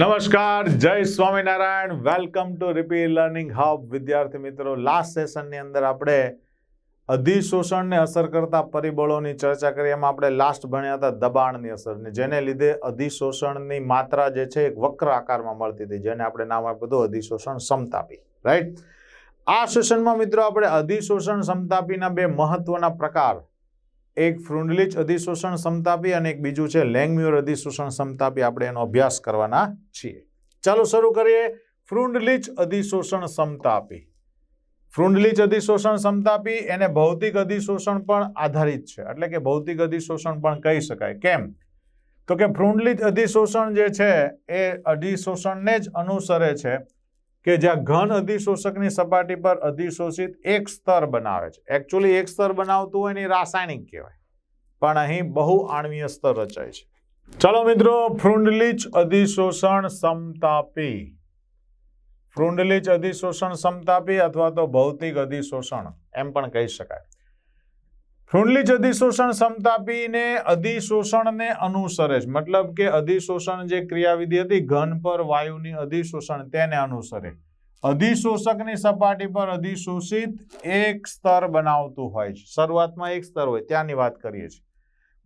નમસ્કાર, જય Swaminarayan. Welcome to રિપી લર્નિંગ હબ વિદ્યાર્થી મિત્રો લાસ્ટ સેશનની અંદર આપણે અધિશોષણને અસર કરતા પરિબળોની ચર્ચા કરી. એમાં આપણે લાસ્ટ ભણ્યા હતા દબાણની અસરને. જેને લીધે અધિશોષણની માત્રા જે છે, એક વક્ર આકારમાં મળતી હતી. જેને આપણે નામ આપ્યું હતું અધિશોષણ સમતાપી. રાઈટ આ સેશનમાં મિત્રો, આપણે અધિશોષણ સમતાપીના બે મહત્વના પ્રકાર એક ફ્રુન્ડલિચ અધિશોષણ સમતાપી અને એક બીજું છે લેંગમ્યુર અધિશોષણ સમતાપી. આપણે એનો અભ્યાસ કરવાના છીએ. ચાલો શરૂ કરીએ. ફ્રુન્ડલિચ અધિશોષણ સમતાપી. ફ્રુન્ડલિચ અધિશોષણ સમતાપી એને ભૌતિક અધિશોષણ પણ આધારિત છે. એટલે કે ભૌતિક અધિશોષણ પણ કહી શકાય. કેમ? તો કે ફ્રુન્ડલિચ અધિશોષણ જે છે એ અધિશોષણને જ અનુસરે છે. કે જ્યાં ઘન અધિશોષકની સપાટી પર અધિશોષિત એક સ્તર બનાવે છે. એકચ્યુઅલી એક સ્તર બનાવતું હોય ને રાસાયણિક કહેવાય. પણ અહીં બહુ આણ્વીય સ્તર રચાય છે. ચાલો મિત્રો ફ્રુન્ડલિચ અધિશોષણ સમતાપી. ફ્રુન્ડલિચ અધિશોષણ સમતાપી અથવા તો ભૌતિક અધિશોષણ એમ પણ કહી શકાય. ફ્રુન્ડલિચ અધિશોષણ સમતાપીને અધિશોષણને અનુસરે છે. મતલબ કે અધિશોષણ જે ક્રિયાવિધિ હતી, ઘન પર વાયુની અધિશોષણ તેને અનુસરે. અધિશોષકની સપાટી પર અધિશોષિત એક સ્તર બનાવતું હોય છે. શરૂઆતમાં એક સ્તર હોય, ત્યાંની વાત કરીએ છીએ.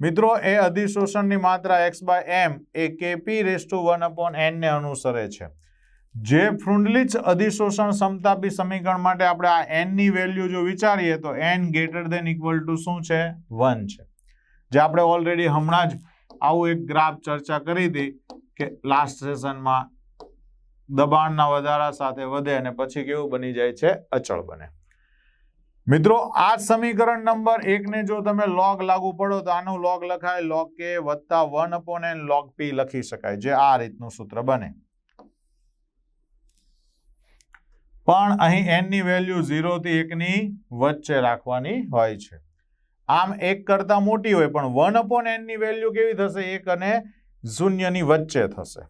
મિત્રો, એ અધિશોષણની માત્રા એક્સ બાય એમ એ કેપી રેસ વન અપોન એનને અનુસરે છે. જે ફ્રુન્ડલિચ અધિશોષણ સમતાપી સમીકરણ માટે આપણે આ એનની વેલ્યુ જો વિચારીએ તો N greater than equal to શું છે? વન છે. જે આપણે ઓલરેડી હમણાં જ આવું એક ગ્રાફ ચર્ચા કરી હતી કે લાસ્ટ સેશનમાં દબાણના વધારા સાથે વધે અને પછી કેવું બની જાય છે? અચળ બને. મિત્રો, આ સમીકરણ નંબર એકને જો તમે લોગ લાગુ પડો તો આનું લોગ લખાય લોગ કે વત્તા one upon N log P લખી શકાય, જે આ રીતનું સૂત્ર બને. પણ અહીં એનની વેલ્યુ ઝીરોથી એકની વચ્ચે રાખવાની હોય છે. આમ એક કરતાં મોટી હોય, પણ વન અપોન એનની વેલ્યુ કેવી થશે? એક અને શૂન્યની વચ્ચે થશે.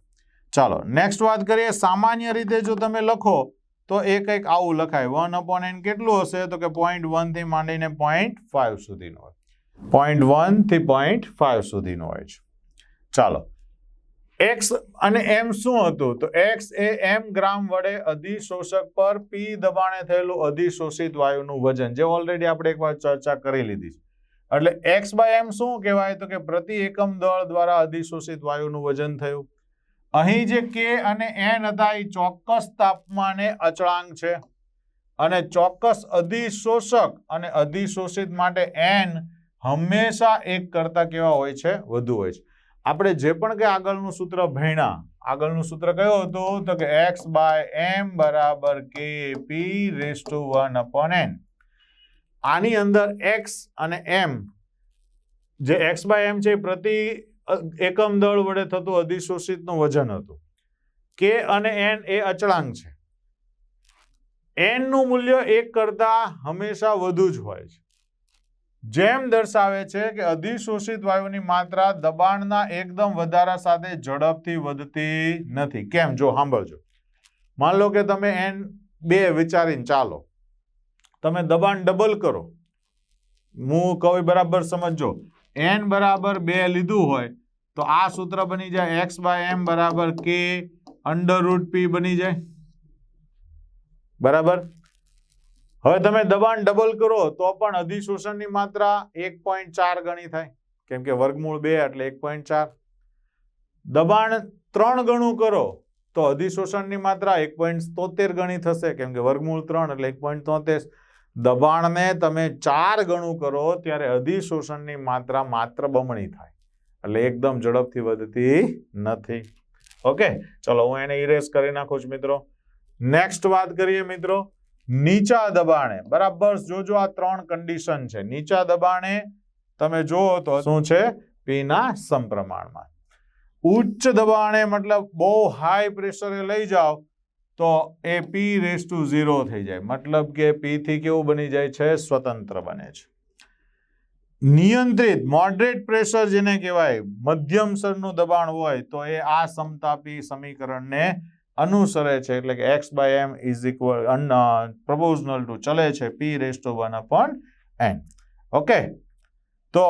ચાલો નેક્સ્ટ વાત કરીએ. સામાન્ય રીતે જો તમે લખો, તો એ કંઈક આવું લખાય. વન અપોન એન કેટલું હશે? તો કે પોઈન્ટ વનથી માંડીને પોઈન્ટ ફાઈવ સુધીનું હોય. પોઈન્ટ વનથી પોઈન્ટ ફાઈવ સુધીનું હોય છે. ચાલો એક્સ અને એમ શું હતું? તો એક્સ એ એમ ગ્રામ વડે અધિશોષક પર પી દબાણે થયેલું અધિશોષિત વાયુનું વજન, જે ઓલરેડી આપણે એકવાર ચર્ચા કરી લીધી છે. એટલે એક્સ બાય એમ શું કહેવાય? તો કે પ્રતિ એકમ દળ દ્વારા અધિશોષિત વાયુનું વજન થયું. અહીં જે કે અને એન હતા, એ ચોક્કસ તાપમાને અચળાંક છે. અને ચોક્કસ અધિશોષક અને અધિશોષિત માટે એન હંમેશા એક કરતા કેવા હોય છે? વધુ હોય છે. આપણે જે પણ કે આગળનું સૂત્ર ભણ્યા, આગળનું સૂત્ર કયું હતું? તો કે એક્સ બાય એમ બરાબર K P raise to one upon N. આની અંદર એક્સ અને એમ, જે એક્સ બાય એમ છે પ્રતિ એકમ દળ વડે થતું અધિશોષિતનું વજન હતું. કે અને એન એ અચળાંક છે. એનનું મૂલ્ય એક કરતાં હંમેશા વધુ જ હોય છે. જેમ દર્શાવે છે કે અધિશોષિત વાયુની માત્રા દબાણના એકદમ વધારા સાથે ઝડપથી વધતી નથી. કેમ? જો સાંભળજો. માન લો કે તમે એન બે વિચારીને ચાલો. તમે દબાણ ડબલ કરો. હું કહું બરાબર સમજજો. એન બરાબર બે લીધું હોય તો આ સૂત્ર બની જાય એક્સ બાય એમ બરાબર કે અંડર રૂટ પી બની જાય. બરાબર? હવે તમે દબાણ ડબલ કરો તો પણ અધિશોષણની માત્રા એક પોઈન્ટ ચાર ગણી થાય. કેમ કે વર્ગમૂળ બે એટલે એક પોઈન્ટ ચાર. દબાણ ત્રણ ગણું કરો તો અધિશોષણની માત્રા એક પોઈન્ટ તોતેર ગણી થશે. કેમ કે વર્ગમૂળ ત્રણ એટલે એક પોઈન્ટ તોતેર. દબાણને તમે ચાર ગણું કરો ત્યારે અધિશોષણની માત્રા માત્ર બમણી થાય. એટલે એકદમ ઝડપથી વધતી નથી. ઓકે, ચલો હું એને ઇરેઝ કરી નાખું છું મિત્રો. નેક્સ્ટ વાત કરીએ મિત્રો. નીચા દબાણે, બરાબર? જોજો આ ત્રણ કન્ડિશન છે. નીચા દબાણે, તમે જુઓ તો શું છે? પીના સમપ્રમાણમાં. ઉચ્ચ દબાણે મતલબ બહુ હાઈ પ્રેશરે લઈ જાઓ, તો એ પી રેસ ટુ ઝીરો થઈ જાય. મતલબ કે પી થી કેવું બની જાય છે? સ્વતંત્ર બને છે. નિયંત્રિત મોડરેટ પ્રેશર જેને કહેવાય, મધ્યમ સરનું દબાણ હોય તો એ આ સમતાપી સમીકરણને અનુસરે છે એટલે કે X by M is equal proportional to ચલે છે P raise to one upon N okay તો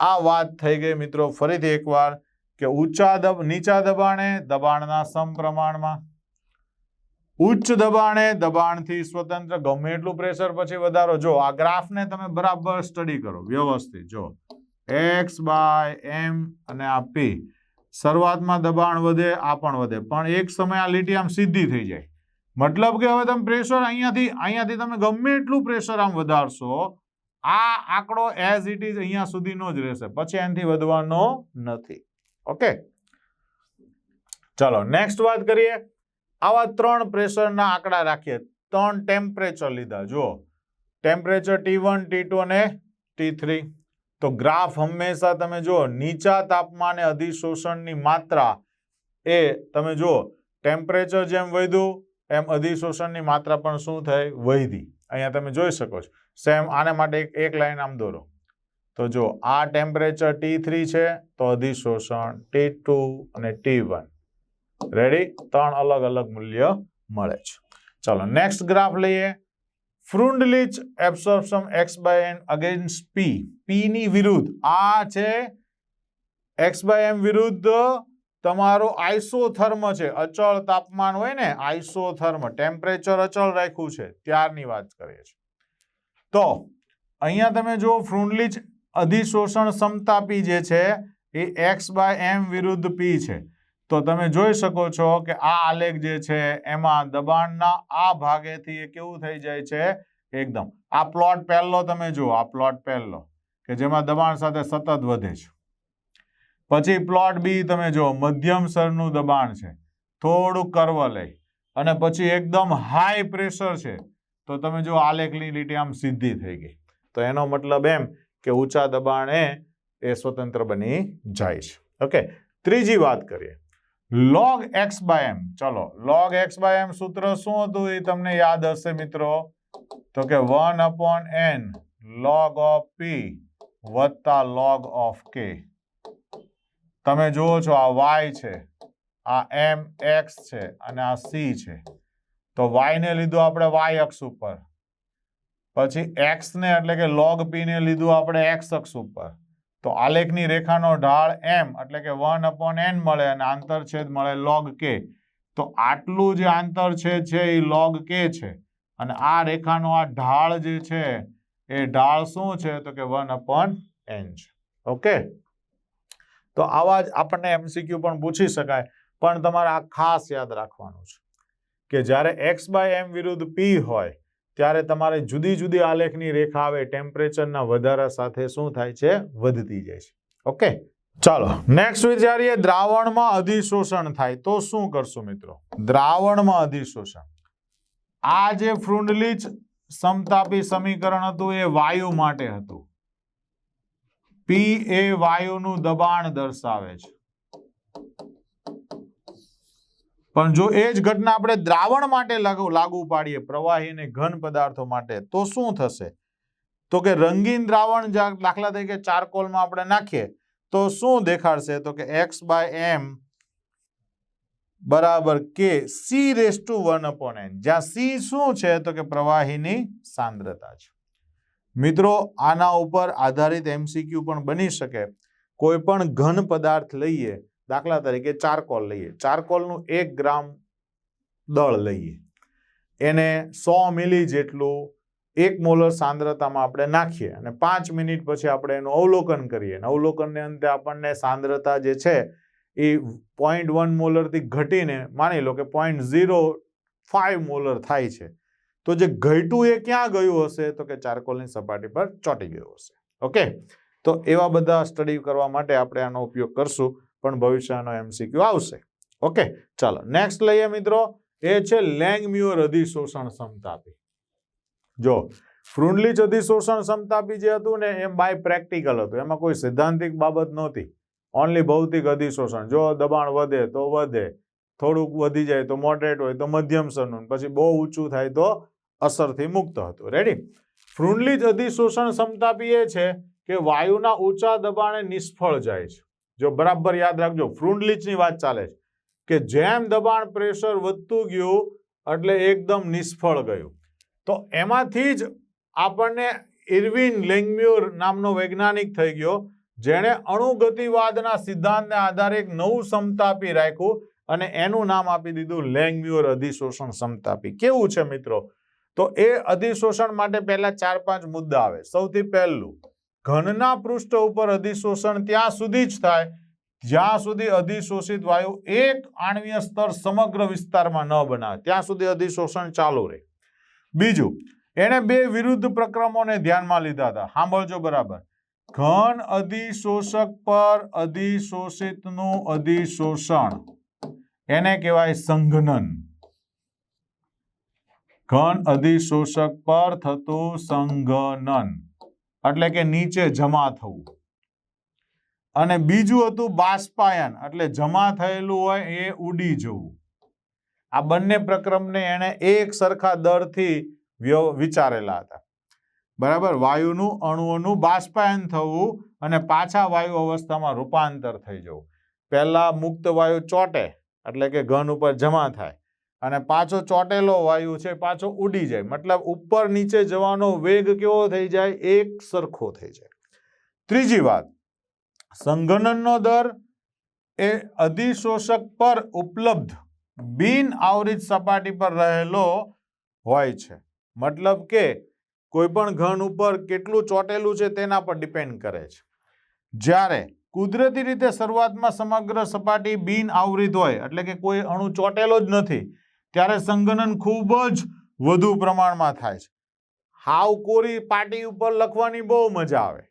આ વાત થઈ ગઈ મિત્રો ફરીથી એકવાર કે ઊંચા દબ, નીચા દબાણે, દબાણના સમપ્રમાણમાં. ઉચ્ચ દબાણે, દબાણથી સ્વતંત્ર, ગમે એટલું પ્રેશર પછી વધારો. જો આ ગ્રાફને તમે બરાબર સ્ટડી કરો, વ્યવસ્થિત. જો એક્સ બાય એમ અને આ પી શરૂઆતમાં દબાણ વધે, આ પણ વધે. પણ એક સમય આ લીટી આમ સીધી થઈ જાય. મતલબ કે હવે તમે પ્રેશર અહીંયાથી અહીંયાથી તમે ગમે એટલું પ્રેશર આમ વધારશો, આ આંકડો એઝ ઇટ ઇઝ અહીંયા સુધીનો જ રહેશે. પછી એનાથી વધવાનો નથી. ઓકે ચાલો નેક્સ્ટ વાત કરીએ. આવા ત્રણ પ્રેશરના આંકડા રાખીએ. ત્રણ ટેમ્પરેચર લીધા. જુઓ. Temperature T one T two અને ટી થ્રી તો ગ્રાફ હંમેશા તમે જુઓ, નીચા તાપમાને અધિશોષણની માત્રા એ તમે જુઓ ટેમ્પરેચર જેમ વધ્યું, એમ અધિશોષણની માત્રા પણ શું થઈ? વધી. અહીંયા તમે જોઈ શકો છો. સેમ આને માટે એક એક લાઈન આમ દોરો. તો જો આ ટેમ્પરેચર ટી થ્રી છે, તો અધિશોષણ ટી ટુ અને ટી વન રેડી ત્રણ અલગ અલગ મૂલ્ય મળે છે. ચાલો નેક્સ્ટ ગ્રાફ લઈએ. Freundlich absorption X by N against P. પીની વિરુદ્ધ. આ છે એક્સ બાય એમ વિરુદ્ધ તમારો આઈસોથર્મ છે. અચળ તાપમાન હોય ને આઈસોથર્મ ટેમ્પરેચર અચળ રાખ્યું છે. ત્યારની વાત કરીએ છીએ. તો, અહીંયા તમે જો ફ્રુન્ડલીચ અધિશોષણ સમતાપી જે છે, એ એક્સ બાય એમ વિરુદ્ધ પી છે. તો તમે જોઈ શકો છો કે આ આલેખ જે છે, એમાં દબાણના આ ભાગેથી એ કેવું થઈ જાય છે એકદમ. આ પ્લોટ પહેલો તમે જુઓ, આ પ્લોટ પહેલો, કે જેમાં દબાણ સાથે સતત વધે છે. પછી પ્લોટ બી તમે જુઓ, મધ્યમ સરનું દબાણ છે. થોડું કર્વ લઈ. અને પછી એકદમ હાઈ પ્રેશર છે. તો તમે જો આલેખની લીટી આમ સીધી થઈ ગઈ. તો એનો મતલબ એમ કે ઊંચા દબાણે એ સ્વતંત્ર બની જાય છે. ઓકે ત્રીજી વાત કરીએ. લોગ એક્સ બાય એમ ચલો લોગ એક્સ બાય એમ સૂત્ર શું હતું એ તમને યાદ હશે મિત્રો? તો કે one upon N log of P વત્તા લોગ ઓફ કે તમે જુઓ છો, આ વાય છે, આ એમ એક્સ છે અને આ સી છે. તો વાયને લીધું આપણે વાય અક્ષ ઉપર. પછી એક્સને એટલે કે લોગ પીને લીધું આપણે એક્સ અક્ષ ઉપર. તો આલેખની રેખાનો ઢાળ એમ એટલે કે વન અપોન એન મળે અને આંતરછેદ મળે લોગ કે તો આટલું જે આંતરછેદ છે એ લોગ કે છે. અને આ રેખાનો આ ઢાળ જે છે, એ ઢાળ શું છે? તો કે વન અપોન એન છે. ઓકે તો આવા જ આપણને એમસીક્યુ પણ પૂછી શકાય. પણ તમારે આ ખાસ યાદ રાખવાનું છે કે જ્યારે એક્સ બાય એમ વિરુદ્ધ પી હોય ત્યારે તમારે જુદી જુદી આલેખની રેખા આવે ટેમ્પરેચરના વધારા સાથે શું થાય છે? વધતી જાય છે. ઓકે ચાલો નેક્સ્ટ વિચારીએ દ્રાવણમાં અધિશોષણ થાય તો શું કરશું મિત્રો? દ્રાવણમાં અધિશોષણ. આ જે ફ્રુંડલીચ સમતાપી સમીકરણ હતું એ વાયુ માટે હતું. પી એ વાયુનું દબાણ દર્શાવે છે. પણ જો એ જ ઘટના આપણે દ્રાવણ માટે લાગુ પાડીએ, પ્રવાહી અને ઘન પદાર્થો માટે, તો શું થશે? તો કે રંગીન દ્રાવણ દાખલા તરીકે ચારકોલમાં આપણે નાખીએ, તો શું દેખાડશે? તો કે એક્સ બાય એમ બરાબર K C raise to one upon N. જ્યાં સી શું છે? તો કે પ્રવાહીની સાંદ્રતા છે. મિત્રો, આના ઉપર આધારિત એમસીક્યુ પણ બની શકે. કોઈ પણ ઘન પદાર્થ લઈએ દાખલા તરીકે ચારકોલ લઈએ. ચારકોલનું એક ગ્રામ દળ લઈએ. એને સો મિલી જેટલું એક મોલર સાંદ્રતામાં આપણે નાખીએ અને પાંચ મિનિટ પછી આપણે એનું અવલોકન કરીએ. અને અવલોકનને અંતે આપણને સાંદ્રતા જે છે એ પોઈન્ટ વન મોલરથી ઘટીને માની લો કે પોઈન્ટ ઝીરો ફાઈવ મોલર થાય છે. તો જે ઘટ્યું એ ક્યાં ગયું હશે? તો કે ચારકોલની સપાટી પર ચોંટી ગયું હશે. ઓકે? તો એવા બધા સ્ટડી કરવા માટે આપણે આનો ઉપયોગ કરશું. પણ ભવિષ્યનો એમસીક્યુ આવશે. ઓકે ચાલો નેક્સ્ટ લઈએ મિત્રો. એ છે લેંગમ્યુઅર અધિશોષણ સમતાપી. જો ફ્રુન્ડલીચ અધિશોષણ સમતાપી જે હતું ને એમ બાય પ્રેક્ટિકલ હતું. એમાં કોઈ સૈદ્ધાંતિક બાબત નહોતી. ઓનલી ભૌતિક અધિશોષણ. જો દબાણ વધે તો વધે, થોડુંક વધી જાય તો મોડરેટ હોય, તો મધ્યમ સરનું પછી બહુ ઊંચું થાય તો અસરથી મુક્ત હતું. રેડી ફ્રુન્ડલીચ અધિશોષણ સમતાપી એ છે કે વાયુના ઊંચા દબાણે નિષ્ફળ જાય છે. જો બરાબર યાદ રાખજો ફ્રુન્ડલીચની વાત ચાલે છે કે જેમ દબાણ પ્રેશર વધતું ગયું એટલે એકદમ નિષ્ફળ ગયું. તો એમાંથી જ આપણને ઇરવિન લેંગમ્યુર નામનો વૈજ્ઞાનિક થઈ ગયો, જેણે અણુગતિવાદના સિદ્ધાંતને આધારે એક નવું સમતાપી રાખ્યું અને એનું નામ આપી દીધું લેંગમ્યુર અધિશોષણ સમતાપી. કેવું છે મિત્રો? તો એ અધિશોષણ માટે પહેલા ચાર પાંચ મુદ્દા આવે. સૌથી પહેલું ઘનના પૃષ્ઠ ઉપર અધિશોષણ ત્યાં સુધી જ થાય. જ્યાં સુધી અધિશોષિત વાયુ એક આણવીય સ્તર સમગ્ર વિસ્તારમાં ન બનાવે, ત્યાં સુધી અધિશોષણ ચાલુ રહે. બીજું, એણે બે વિરુદ્ધ પ્રક્રમોને ધ્યાનમાં લીધા હતા. સાંભળજો બરાબર. ઘન અધિશોષક પર અધિશોષિતનું અધિશોષણ એને કહેવાય સંઘનન. ઘન અધિશોષક પર થતું સંઘનન. એટલે કે નીચે જમા થવું. અને બીજું હતું બાષ્પાયન, એટલે જમા થયેલું હોય એ ઉડી જવું. આ બંને પ્રક્રમને એણે એક સરખા દરથી વિચારેલા હતા. બરાબર? વાયુનું, અણુઓનું બાષ્પાયન થવું અને પાછા વાયુ અવસ્થામાં રૂપાંતર થઈ જવું. પહેલા મુક્ત વાયુ ચોટે, એટલે કે ઘન ઉપર જમા થાય. અને પાછો ચોટેલો વાયુ છે, પાછો ઉડી જાય. મતલબ ઉપર નીચે જવાનો વેગ કેવો થઈ જાય? એક સરખો થઈ જાય. ત્રીજી વાત, સંઘનનનો દર એ અધિશોષક પર ઉપલબ્ધ બિન આવરિત સપાટી પર રહેલો હોય છે. મતલબ કે કોઈ પણ ઘન ઉપર કેટલું ચોટેલું છે તેના પર ડિપેન્ડ કરે છે. જ્યારે કુદરતી રીતે શરૂઆતમાં સમગ્ર સપાટી બિન આવરિત હોય, એટલે કે કોઈ અણુ ચોટેલો જ નથી ત્યારે સંગનન ખૂબ જ વધુ પ્રમાણમાં થાય છે. હાવ કોરી પાટી ઉપર લખવાની બહુ મજા આવે.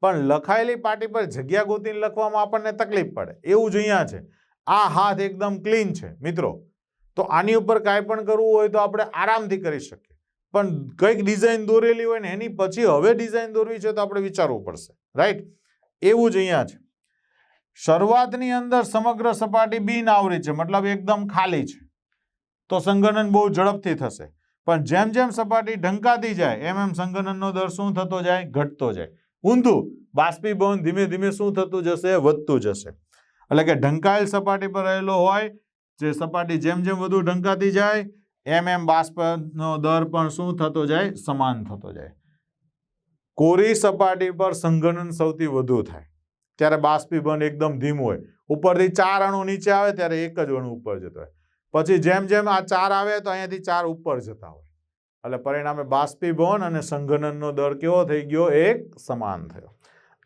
પણ લખાયેલી પાટી પર જગ્યા ગોતીને લખવામાં આપણને તકલીફ પડે. એવું જ અહીંયા છે. આ હાથ એકદમ ક્લીન છે, મિત્રો. તો આની ઉપર કાંઈ પણ કરવું હોય તો આપણે આરામથી કરી શકીએ. પણ કંઈક ડિઝાઇન દોરેલી હોય ને એની પછી હવે ડિઝાઇન દોરવી છે તો આપણે વિચારવું પડશે. રાઈટ? એવું જ અહીંયા છે. શરૂઆતની અંદર સમગ્ર સપાટી બિન આવરી છે, મતલબ એકદમ ખાલી છે. તો સંગનન બહુ ઝડપથી થશે. પણ જેમ જેમ સપાટી ઢંકાતી જાય, એમ એમ સંગનનનો દર શું થતો જાય? ઘટતો જાય. ઊંધું, બાષ્પીભવન ધીમે ધીમે શું થતું જશે? વધતું જશે. એટલે કે ઢંકાયેલ સપાટી પર રહેલો હોય, જે સપાટી જેમ જેમ વધુ ઢંકાતી જાય, એમ એમ બાષ્પનો દર પણ શું થતો જાય? સમાન થતો જાય. કોરી સપાટી પર સંઘનન સૌથી વધુ થાય. ત્યારે બાષ્પીભવન એકદમ ધીમું હોય. ઉપરથી ચાર અણુ નીચે આવે, ત્યારે એક જ અણુ ઉપર જતો હોય. પછી જેમ જેમ આ ચાર આવે તો અહીંયાથી ચાર ઉપર જતા હોય. એટલે પરિણામે બાષ્પીભવન અને સંઘનનનો દર કેવો થઈ ગયો? એક સમાન થયો.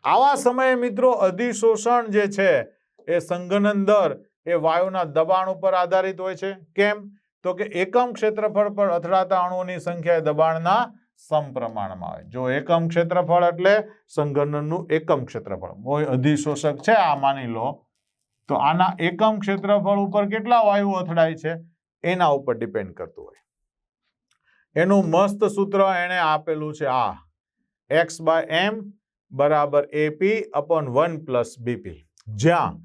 આવા સમયે મિત્રો અધિશોષણ જે છે, એ સંઘનન દર એ વાયુના દબાણ ઉપર આધારિત હોય છે. કેમ? તો કે એકમ ક્ષેત્રફળ પર અથડાતા અણુઓની સંખ્યા દબાણના સમપ્રમાણમાં આવે. જો એકમ ક્ષેત્રફળ એટલે સંઘનનનું એકમ ક્ષેત્રફળ. કોઈ અધિશોષક છે, આ માની લો. તો આના એકમ ક્ષેત્રફળ ઉપર કેટલા વાયુ અથડાય છે? એના ઉપર ડિપેન્ડ કરતું હોય. એનું મસ્ત સૂત્ર એણે આપેલું છે આ. એક્સ બાય એમ બરાબર AP upon one plus BP જ્યાં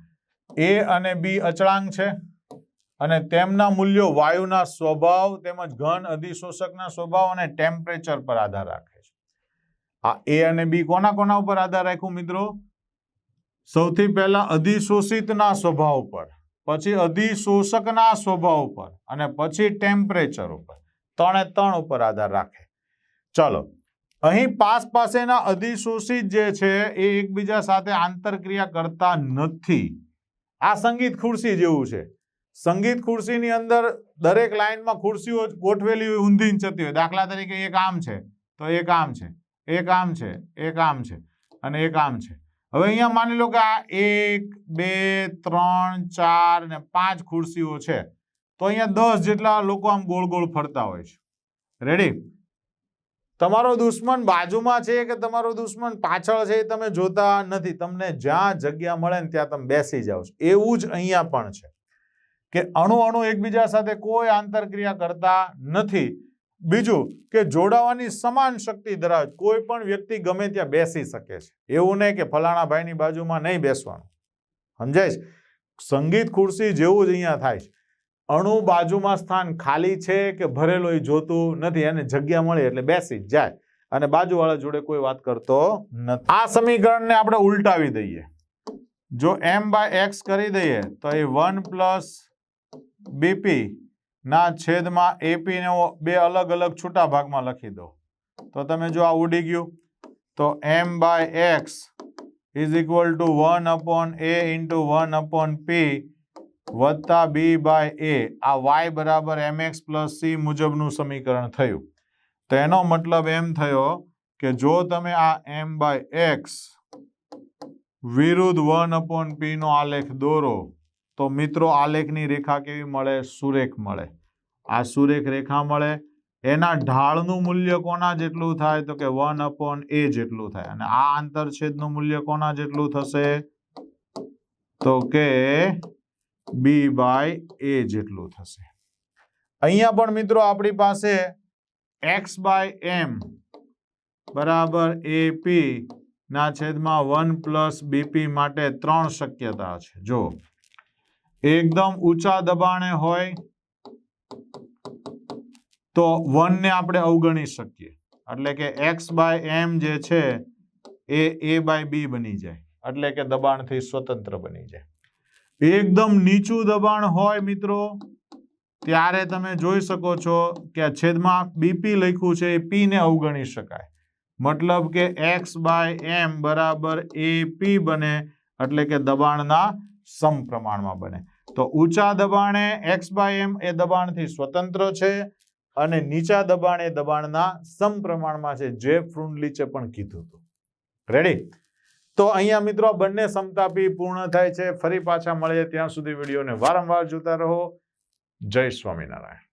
એ અને બી અચળાંક છે અને તેમના મૂલ્યો વાયુના સ્વભાવ તેમજ ઘન અધિશોષકના સ્વભાવ અને ટેમ્પરેચર પર આધાર રાખે છે. આ એ અને બી કોના કોના ઉપર આધાર રાખ્યું મિત્રો? સૌથી પહેલા અધિશોષિતના સ્વભાવ પર પછી અધિશોષકના સ્વભાવ પર અને પછી ટેમ્પરેચર ઉપર. ત્રણે ત્રણ ઉપર આધાર રાખે. ચલો, અહીં પાસ પાસેના અધિશોષિત જે છે એ એકબીજા સાથે આંતરક્રિયા કરતા નથી. આ સંગીત ખુરશી જેવું છે. સંગીત ખુરશીની અંદર દરેક લાઈનમાં ખુરશીઓ ગોઠવેલી હોય ઊંધી જતી હોય. દાખલા તરીકે એક આમ છે, તો એક આમ છે, એક આમ છે, એક આમ છે અને એક આમ છે. હવે અહીંયા માની લો કે આ એક, બે, ત્રણ, ચાર ને પાંચ ખુરશીઓ છે. તો અહીંયા દસ જેટલા લોકો આમ ગોળ ગોળ ફરતા હોય છે. રેડી તમારો દુશ્મન બાજુમાં છે કે તમારો દુશ્મન પાછળ છે એ તમે જોતા નથી. તમને જ્યાં જગ્યા મળે ને ત્યાં તમે બેસી જાઓ છો. એવું જ અહીંયા પણ છે. કે અણુ અણુ એકબીજા સાથે કોઈ આંતરક્રિયા કરતા નથી. બીજું કે જોડાવાની સમાન શક્તિ ધરાવે, કોઈ પણ વ્યક્તિ ગમે ત્યાં બેસી શકે છે. એવું નહીં કે ફલાણા ભાઈની બાજુમાં નહીં બેસવાનું. સમજાય સંગીત ખુરશી જેવું જ અહીંયા થાય છે. અણુ બાજુમાં સ્થાન ખાલી છે કે ભરેલો એ જોતું નથી, એને જગ્યા મળે એટલે બેસી જાય. અને બાજુવાળા જોડે કોઈ વાત કરતો નથી. આ સમીકરણને આપણે ઉલટાવી દઈએ. જો એમ બાય એક્સ કરી દઈએ તો એ વન પ્લસ બીપી ના છેદમાં એપી ને બે અલગ અલગ છૂટા ભાગમાં લખી દો. તો તમે જો આ ઉડી ગયું, તો M by X is equal to one upon A into one upon P વત્તા બી બાય એ આ વાય બરાબર એમ એક્સ પ્લસ સી મુજબનું સમીકરણ થયું. તો એનો મતલબ એમ થયો કે જો તમે આ એમ બાય એક્સ વિરુદ્ધ વન અપોન પી નો આલેખ દોરો, તો મિત્રો આલેખની રેખા કેવી મળે? સુરેખ મળે. આ સુરેખ રેખા મળે. એના ઢાળનું મૂલ્ય કોના જેટલું થાય? તો કે વન અપોન એ જેટલું થાય. અને આ આંતરછેદનું મૂલ્ય કોના જેટલું થશે? તો કે બી બાય એ જેટલું થશે. અહીંયા પણ મિત્રો આપણી પાસે એક્સ બાય એમ બરાબર એપી ના છેદમાં વન પ્લસ બીપી માટે ત્રણ શક્યતા છે. જો એકદમ ઊંચા દબાણે હોય તો વન ને આપણે અવગણી શકીએ. એટલે કે એક્સ બાય એમ જે છે, એ એ બાય બી બની જાય. એટલે કે દબાણથી સ્વતંત્ર બની જાય. એકદમ નીચું દબાણ હોય મિત્રો, ત્યારે તમે જોઈ શકો છો કે છેદમાં બીપી લખ્યું છે, એ પીને અવગણી શકાય. મતલબ કે એક્સ બાય એમ બરાબર એ પી બને, એટલે કે દબાણના સમપ્રમાણમાં બને. તો ઊંચા દબાણે એક્સ બાય એમ એ દબાણથી સ્વતંત્ર છે અને નીચા દબાણ એ દબાણના સમપ્રમાણમાં છે, જે ફ્રુન્ડલીચે પણ કીધું હતું. રેડી તો અહીંયા મિત્રો બંને સમતાપી પૂર્ણ થાય છે. ફરી પાછા મળીએ ત્યાં સુધી વિડીયોને વારંવાર જોતા રહો. જય સ્વામિનારાયણ.